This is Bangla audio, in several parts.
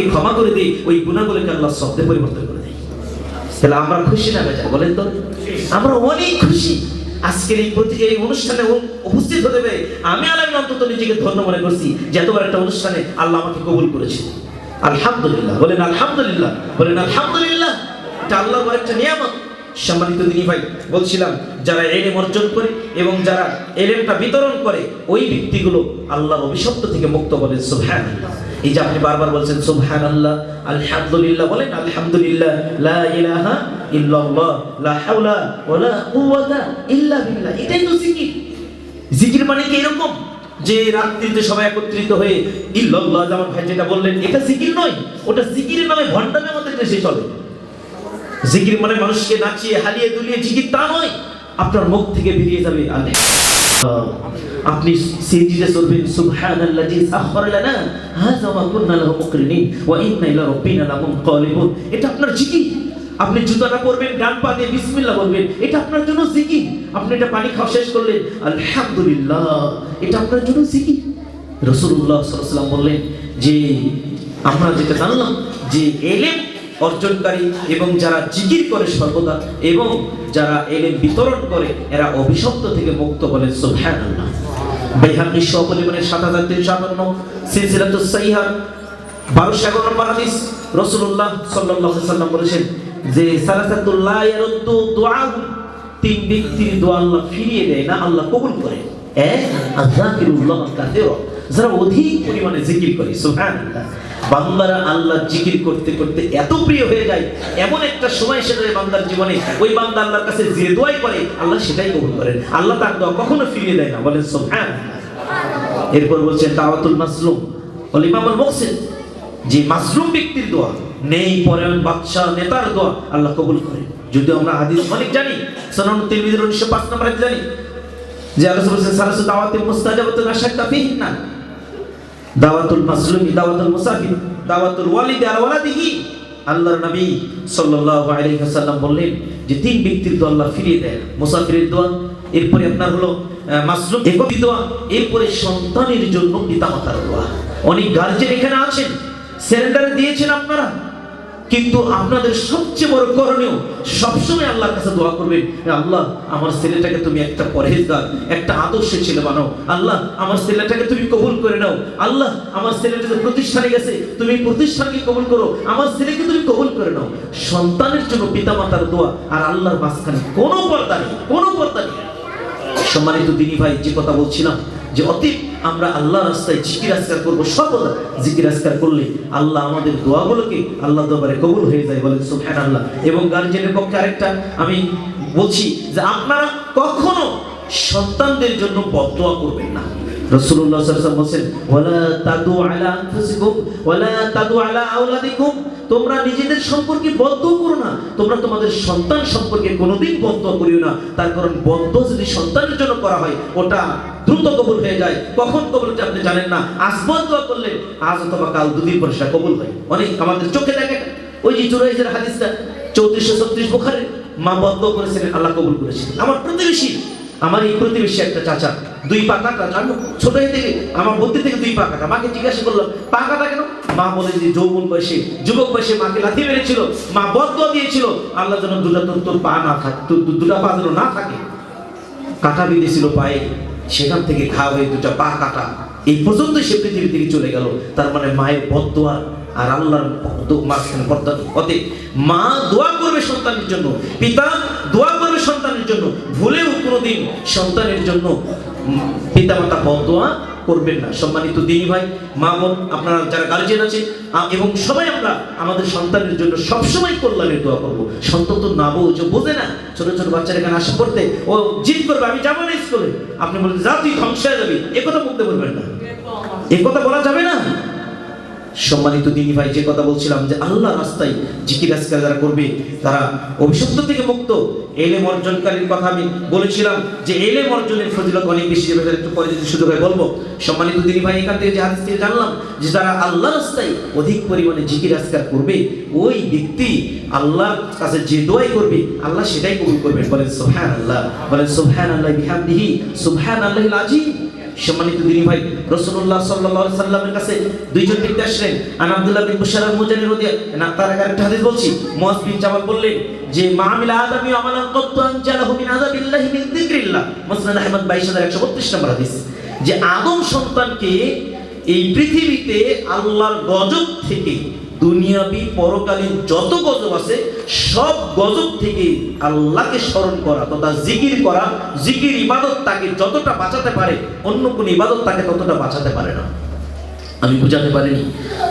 ক্ষমা করে দিই, ওই গুণাগুলোকে আল্লাহ শব্দে পরিবর্তন করে দেয়। তাহলে আমরা খুশি না বেজা বলেন তো? আমরা অনেক খুশি। আজকের এই প্রতি এই অনুষ্ঠানে উপস্থিত হতে পেরে আমি আলামী অন্তত নিজেকে ধন্য মনে করছি যে এতবার একটা অনুষ্ঠানে আল্লাহ আমাকে কবুল করেছে। আলহামদুলিল্লাহ, বলেন আলহামদুলিল্লাহ বলেন আলহামদুলিল্লাহ। এটা আল্লাহর একটা নিয়ামত। সম্মানিত দিনী ভাই, বলছিলাম, যারা এলেম অর্জন করে এবং যারা এলেমটা বিতরণ করে, ওই ব্যক্তিগুলো আল্লাহর অভিশপ্ত থেকে মুক্ত বলেন সুবহান এই যে আপনি বারবার বলছেন সুবহান আল্লাহ আলহামদুলিল্লাহ বলেন, আলহামদুলিল্লাহ, লা ইলাহা ইল্লাল্লাহ, লা হাওলা কুওয়াতা ইল্লা বিল্লাহ। এটাই তো জিকির। জিকির মানে কি এরকম? যে রাত্রিতে সবাই একত্রিত হয়ে, ইল্লাল্লাহ যেমন ভাই যেটা বললেন, এটা জিকির নয়, ওটা জিকিরের নামে, ভণ্ডামের আমাদের দেশে চলে। জিকির মানে মানুষকে নাচিয়ে, হালিয়ে দুলিয়ে, জিকির তা নয়। আপনার মুখ থেকে বেরিয়ে যাবে আপনি সিজিদে চলবেন, সুবহানাল্লাযী সাখখারা লানা, হাযা মা কুননা লাহু মুকরিনিন, ওয়া ইন্না ইলা রাব্বিনা লামুনকালিবুন এটা আপনার জিকির। আপনি জুতাটা পরবেন, ডান পা দিয়ে বিসমিল্লাহ বলবেন, এটা আপনার জন্য জিকির। আপনি এটা পানি খাওয়া শেষ করলেন, আলহামদুলিল্লাহ, এটা আপনার জন্য জিকির। আলাইহি ওয়াসাল্লাম বললেন, যে আমরা যেটা জানলাম, যে এলেম অর্জনকারী এবং যারা জিকির করে সর্বদা এবং যারা এলেম বিতরণ করে, এরা অভিশপ্ত থেকে মুক্ত বলে সুবহানাল্লাহ। বাইহাকি সপরিমাণের সাত হাজার তিনশো আটান্ন, সিলসিলাতুস সাহিহা বারোশো এগারো নম্বর হাদিস রসুল্লাহ আলাইহি সাল্লাম বলেছেন যে সালাসাতুল্লাহ ইয়ারুদ্দু দুআহু তিন ব্যক্তির দোয়া আল্লাহ ফিরিয়ে দেয় না, আল্লাহ কবুল করে। এক আযাকিরুল্লাহ কাসীরা, যারা অধিক পরিমাণে জিকির করে, সুবহানাল্লাহ। বান্দারা আল্লাহ জিকির করতে করতে এত প্রিয় হয়ে যায়, এমন একটা সময় সেটা বান্দার জীবনে, ওই বান্দা আল্লাহর কাছে যে দোয়াই করে, আল্লাহ সেটাই কবুল করেন। আল্লাহ তার দোয়া কখনো ফিরিয়ে দেয় না, বলেন সুবহানাল্লাহ এরপর বলছেন দাওয়াতুল মাসলুম বল ইমাম আল মুহসিন যে মাসলুম ব্যক্তির দোয়া, নেই, পরায়ণ, বাদশাহ, নেতার দোয়া আল্লাহ কবুল করে যদি আমরা হাদিস অনেক জানি, সনান তিরমিজির 105 নম্বর হাদিস জানি, যে আল্লাহ সালাসু দাওয়াতুল মুস্তাজাবাতুন আশাক্কা ফিহিন্না। দাওয়াতুল মাসলুমি দাওয়াতুল মুসাফির, দাওয়াতুল ওয়ালিদি আর ওয়ালাদিহি। আল্লাহর নবী সাল্লাল্লাহু আলাইহি ওয়াসাল্লাম বললেন যে তিন ব্যক্তির দোয়া আল্লাহ ফিরিয়ে দেয় মুসাফিরের দোয়া, এরপরে আপনার হলো মাসলুম একটি দোয়া, এরপরে সন্তানের জন্য পিতামাতার দোয়া। অনেক গার্জেন এখানে আছেন। সেন্টারে দিয়েছেন আপনারা। কিন্তু আপনাদের সবচেয়ে বড় করণীয় সবসময় আল্লাহর কাছে দোয়া করবেন আল্লাহ, আমার ছেলেটাকে তুমি একটা পরহেজগার, একটা আদর্শ ছেলে বানাও। আল্লাহ, আমার ছেলেটাকে তুমি কবুল করে নাও। আল্লাহ, আমার ছেলেটা যে প্রতিষ্ঠানে গেছে, তুমি প্রতিষ্ঠানকে কবুল করো। আমার ছেলেকে তুমি কবুল করে নাও। সন্তানের জন্য পিতামাতার দোয়া আর আল্লাহর মাঝখানে কোনো পর্দা নেই, কোনো পর্দা নেই। সম্মানিত দিনী ভাই, যে কথা বলছিলাম যে অতীত আমরা আল্লাহ রাস্তায় জিকির আজকার করব, সর্বদা জিকির আজকার করলে আল্লাহ আমাদের দোয়াগুলোকে আল্লাহ দরবারে কবুল হয়ে যায় বলেন সুবহান আল্লাহ এবং গার্জেনের পক্ষে আরেকটা আমি বলছি যে আপনারা কখনো সন্তানদের জন্য বদদোয়া করবেন না। রাসূলুল্লাহ সাল্লাল্লাহু আলাইহি তাদু আলা আনফুসিকুম তাদু আলা আওলাদিকুম। তোমরা নিজেদের সম্পর্কে বদ্ধ করো না। তোমরা তোমাদের সন্তান সম্পর্কে কোনোদিন বদ্ধ করিও না। তার কারণ বদ্ধ যদি সন্তানের জন্য করা হয়, ওটা দ্রুত কবুল হয়ে যায়। কখন কবুল হতে আপনি জানেন না। আজ বদ্ধ করলে, আজ অথবা কাল দুদিন পরে সেটা কবুল হয়। অনেক আমাদের চোখে দেখে ওই যে চুরাইজের হাদিসটা, চৌত্রিশশো ছত্রিশ বোখারে মা বদ্ধ করেছিলেন, আল্লাহ কবুল করেছিলেন। আমার প্রতিবেশী, আমার এই প্রতিবেশী একটা চাচা। দুই পা কাটা জানো ছোট থেকে আমার বুদ্ধি থেকে দুই পা কাটা মাকে জিজ্ঞাসা করলাম পা কাটা কেন? মা বলে যে যৌবন বয়সে, যুবক বয়সে মাকে লাথি মেরেছিল, মা বদ্ধ দিয়েছিল। আল্লাহ যেন দুটা তোর তোর পা না থাকে, তোর দুটা পা যেন না থাকে। কাটা বিঁধেছিল পায়ে, সেখান থেকে ঘা হয়ে দুটা পা কাটা। এই পর্যন্ত সে পৃথিবী থেকে চলে গেল। তার মানে মায়ের বদোয়া আর আল্লাহর মাঝখানে অতএব মা দোয়া করবে সন্তানের জন্য, পিতা দোয়া করবে সন্তানের জন্য। ভুলেও কোনোদিন সন্তানের জন্য পিতা মাতা বদোয়া করবেন না। সম্মানিত দিনী ভাই মা বোন আপনারা যারা গার্জেন আছে এবং সবাই আমরা আমাদের সন্তানের জন্য সবসময় কল্যাণের দোয়া করব। সন্তান তো না যে বোঝে না, ছোট ছোট বাচ্চারা এখানে আসা পড়তে ও জিদ করবে, আমি যাব না স্কুলে। আপনি বলবেন যা তুই ধ্বংস হয়ে যাবি। একথা বলতে বলবেন না। একথা বলা যাবে না। সম্মানিত দিনী ভাই, যে কথা বলছিলাম যে আল্লাহ রাস্তায় জিকির যারা করবে, তারা অভিশপ্ত থেকে মুক্ত। এলেম অর্জনকারীর কথা আমি বলেছিলাম যে এলেম অর্জনের ফজিলত অনেক বেশি যাবে সেটা একটু পরে যদি সুযোগ হয় বলব, সম্মানিত দিনী ভাই, এখান থেকে যে হাদিস থেকে জানলাম যে যারা আল্লাহ রাস্তায় অধিক পরিমাণে জিকির করবে, ওই ব্যক্তি আল্লাহর কাছে যে দোয়াই করবে, আল্লাহ সেটাই কবুল করবেন। বলেন সুবহান আল্লাহ বলেন সুবহান আল্লাহ বিহামদিহি। সুবহান আল্লাহ আজিম সম্মানিত দিনী ভাই রসুল্লাহ সাল্লাহ সাল্লামের কাছে দুইজন ব্যক্তি আসলেন। আন আব্দুল্লাহ বিন আল মুজানি রদিয়া না, তার আগে একটা হাদিস বলছি। মুয়াজ বিন জামাল বললেন যে মামিলা আদামি আমালান কত্তু আনজালাহু মিন আযাবিল্লাহি মিন যিকরিল্লাহ। মুসনাদ আহমদ 22132 নম্বর হাদিস। যে আদম সন্তানকে এই পৃথিবীতে আল্লাহর গজব থেকে দুনিয়াবি পরকালীন যত গজব আছে, সব গজব থেকে আল্লাহকে স্মরণ করা, তথা জিকির করা, জিকির ইবাদত তাকে যতটা বাঁচাতে পারে, অন্য কোন ইবাদত তাকে ততটা বাঁচাতে পারে না। আমি বুঝাতে পারিনি।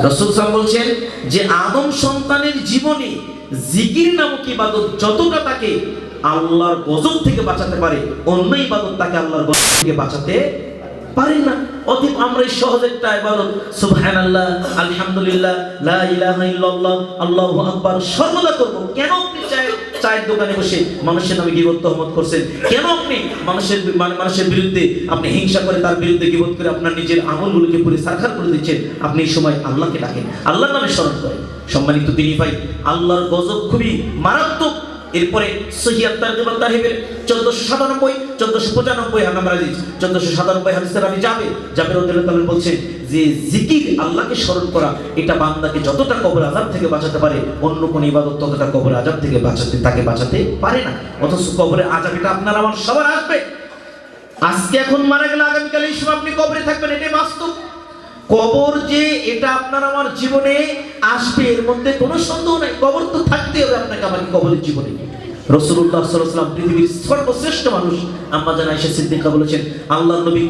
রসুল সাহ বলছেন যে, আদম সন্তানের জীবনে জিকির নামক ইবাদত যতটা তাকে আল্লাহর গজব থেকে বাঁচাতে পারে, অন্য ইবাদত তাকে আল্লাহর গজব থেকে বাঁচাতে পারে না। অতএব আমরা এই সহজ একটা আলহামদুলিল্লাহ, লা ইলাহা ইল্লাল্লাহ, আল্লাহু আকবার, সর্বদা করব। কেন আপনি চায়ের দোকানে বসে মানুষের নামে গিবত তহমত করছেন? কেন আপনি মানুষের মানে মানুষের বিরুদ্ধে আপনি হিংসা করে তার বিরুদ্ধে গিবত করে আপনার নিজের আমলগুলোকে পুরো সারখার করে দিচ্ছেন? আপনি এই সময় আল্লাহকে ডাকেন। আল্লাহর নামে স্মরণ করেন। সম্মানিত তিনি ভাই, আল্লাহর গজব খুবই মারাত্মক। এরপরে সহিয়াত তারকিবাত তারহিবের 1497 1495 হাদিস নাম্বার হাদিস 1497 হাদিসের আমি যাবে রাদিয়াল্লাহু তাআলা বলছেন যে জিকির আল্লাহকে স্মরণ করা, এটা বান্দাকে যতটা কবর আযাব থেকে বাঁচাতে পারে, অন্য কোন ইবাদত ততটা কবর আযাব থেকে বাঁচাতে, তাকে বাঁচাতে পারে না। অথচ কবরে আযাব, এটা আপনার আমার সবার আসবে। আজকে এখন মারা গেলে আগামীকাল এই সময় আপনি কবরে থাকবেন, এটাই বাস্তব। কবর যে এটা আপনার আমার জীবনে আসবে, এর মধ্যে কোনো সন্দেহ নাই। কবর তো থাকতে হবে আপনাকে আমাকে কবরের জীবনে। রসুল্লাহ সাল্লাম পৃথিবীর সর্বশ্রেষ্ঠ মানুষ। আম্মা জানা এসে সিদ্দিকা বলেছেন আল্লাহ নবী